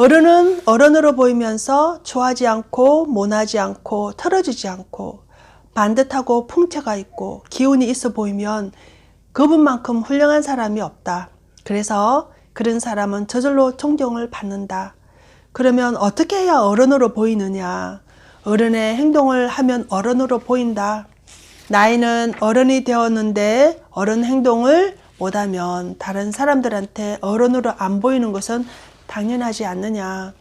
어른은 어른으로 보이면서 좋아하지 않고 모나지 않고 털어지지 않고 반듯하고 풍채가 있고 기운이 있어 보이면 그분만큼 훌륭한 사람이 없다. 그래서 그런 사람은 저절로 존경을 받는다. 그러면 어떻게 해야 어른으로 보이느냐? 어른의 행동을 하면 어른으로 보인다. 나이는 어른이 되었는데 어른 행동을 못하면 다른 사람들한테 어른으로 안 보이는 것은 당연하지 않느냐.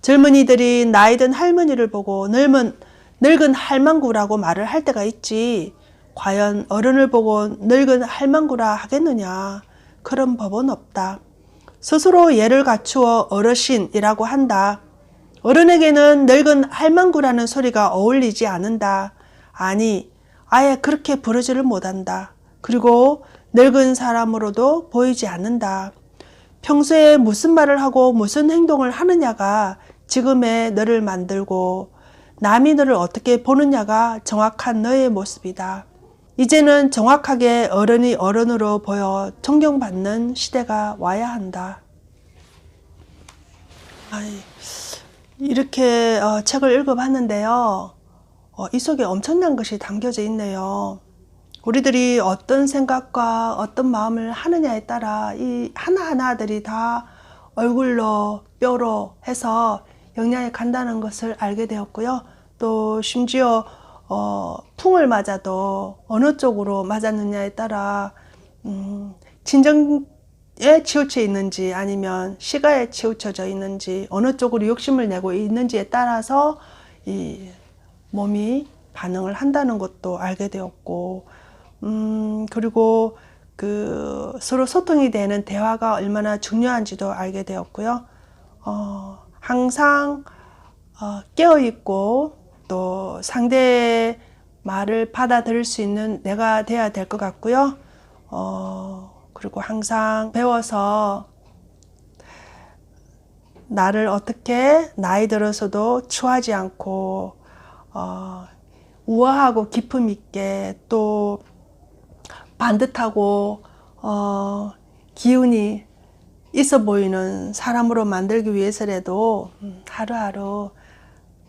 젊은이들이 나이든 할머니를 보고 늙은, 늙은 할망구라고 말을 할 때가 있지. 과연 어른을 보고 늙은 할망구라 하겠느냐. 그런 법은 없다. 스스로 예를 갖추어 어르신이라고 한다. 어른에게는 늙은 할망구라는 소리가 어울리지 않는다. 아니, 아예 그렇게 부르지를 못한다. 그리고 늙은 사람으로도 보이지 않는다. 평소에 무슨 말을 하고 무슨 행동을 하느냐가 지금의 너를 만들고 남이 너를 어떻게 보느냐가 정확한 너의 모습이다. 이제는 정확하게 어른이 어른으로 보여 존경받는 시대가 와야 한다. 이렇게 어, 책을 읽어봤는데요. 어, 이 속에 엄청난 것이 담겨져 있네요. 우리들이 어떤 생각과 어떤 마음을 하느냐에 따라 이 하나하나들이 다 얼굴로 뼈로 해서 영향이 간다는 것을 알게 되었고요. 또 심지어 어, 풍을 맞아도 어느 쪽으로 맞았느냐에 따라 음, 진정에 치우쳐 있는지 아니면 시가에 치우쳐져 있는지 어느 쪽으로 욕심을 내고 있는지에 따라서 이 몸이 반응을 한다는 것도 알게 되었고 음, 그리고 그 서로 소통이 되는 대화가 얼마나 중요한지도 알게 되었고요. 어, 항상 어, 깨어 있고 또 상대의 말을 받아들일 수 있는 내가 돼야 될 것 같고요. 어, 그리고 항상 배워서 나를 어떻게 나이 들어서도 추하지 않고 어, 우아하고 기품 있게 또 반듯하고 어, 기운이 있어 보이는 사람으로 만들기 위해서라도 음, 하루하루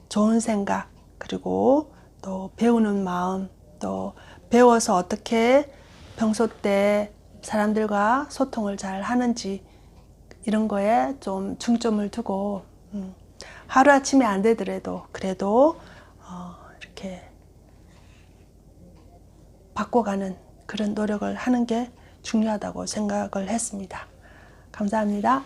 좋은 생각 그리고 또 배우는 마음 또 배워서 어떻게 평소 때 사람들과 소통을 잘 하는지 이런 거에 좀 중점을 두고 음, 하루아침에 안 되더라도 그래도 어, 이렇게 바꿔가는 그런 노력을 하는 게 중요하다고 생각을 했습니다. 감사합니다.